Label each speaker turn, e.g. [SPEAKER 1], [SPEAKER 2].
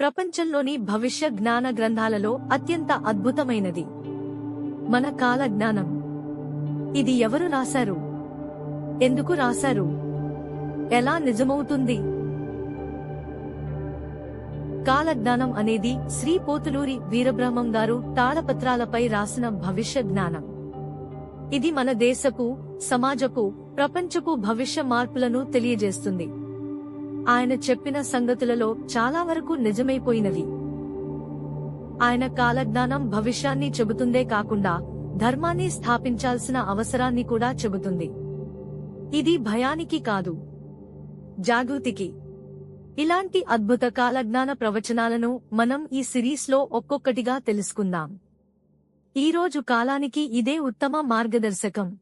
[SPEAKER 1] ప్రపంచంలోని భవిష్య జ్ఞాన గ్రంథాలలో అత్యంత అద్భుతమైనది. మన కాల జ్ఞానం. ఇది ఎవరు రాశారు? ఎందుకు రాశారు? ఎలా నిజమవుతుంది? కాలజ్ఞానం అనేది శ్రీ పోతులూరి వీరబ్రహ్మం గారు తాళపత్రాలపై రాసిన భవిష్య జ్ఞానం. ఇది మన దేశపు సమాజపు ప్రపంచపు భవిష్య మార్పులను తెలియజేస్తుంది. ఆయన చెప్పిన సంగతులలో చాలా వరకు నిజమైపోయినవి. ఆయన కాలజ్ఞానం భవిష్యాన్ని చెబుతుందే కాకుండా ధర్మాన్ని స్థాపించాల్సిన అవసరాన్ని కూడా చెబుతుంది. ఇది భయానికి కాదు. జాగృతికి. ఇలాంటి అద్భుత కాలజ్ఞాన ప్రవచనాలను మనం ఈ సిరీస్లో ఒక్కొక్కటిగా తెలుసుకుందాం. ఈరోజు కాలానికి ఇదే ఉత్తమ మార్గదర్శకం.